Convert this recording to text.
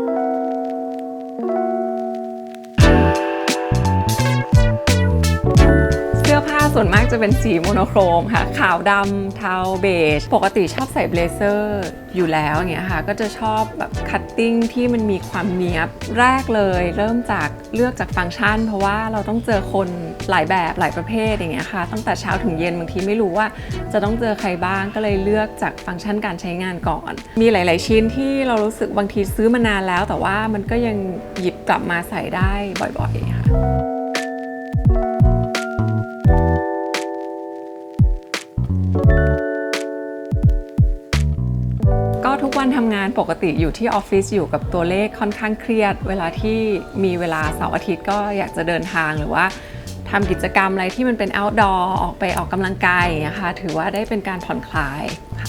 เอผ้าส่วนมากจะเป็นสีโมโนโครมค่ะ ขาวดำเทาเบจ ปกติชอบใส่เบลเซอร์อยู่แล้วอย่างเงี้ยค่ะ ก็จะชอบแบบคัตติ้งที่มันมีความเนี้ยบแรกเลย เริ่มจากเลือกจากฟังก์ชัน เพราะว่าเราต้องเจอคนหลายแบบหลายประเภทอย่างเงี้ยค่ะ ตั้งแต่เช้าถึงเย็นบางทีไม่รู้ว่า จะต้องเจอใครบ้างก็เลยเลือกจากฟังก์ชันการใช้งานก่อน มีหลาย ๆ ชิ้นที่เรารู้สึกบางทีซื้อมานานแล้ว แต่ว่ามันก็ยังหยิบกลับมาใส่ได้บ่อย ๆ ค่ะ ก็ทุกวันทำงานปกติอยู่ที่ออฟฟิศอยู่กับตัวเลขค่อนข้างเครียด เวลาที่มีเวลาเสาร์อาทิตย์ก็อยากจะเดินทางหรือว่าทำกิจกรรมอะไรที่มันเป็น outdoor ออกไปออกกำลังกายนะคะถือว่าได้เป็นการผ่อนคลายค่ะ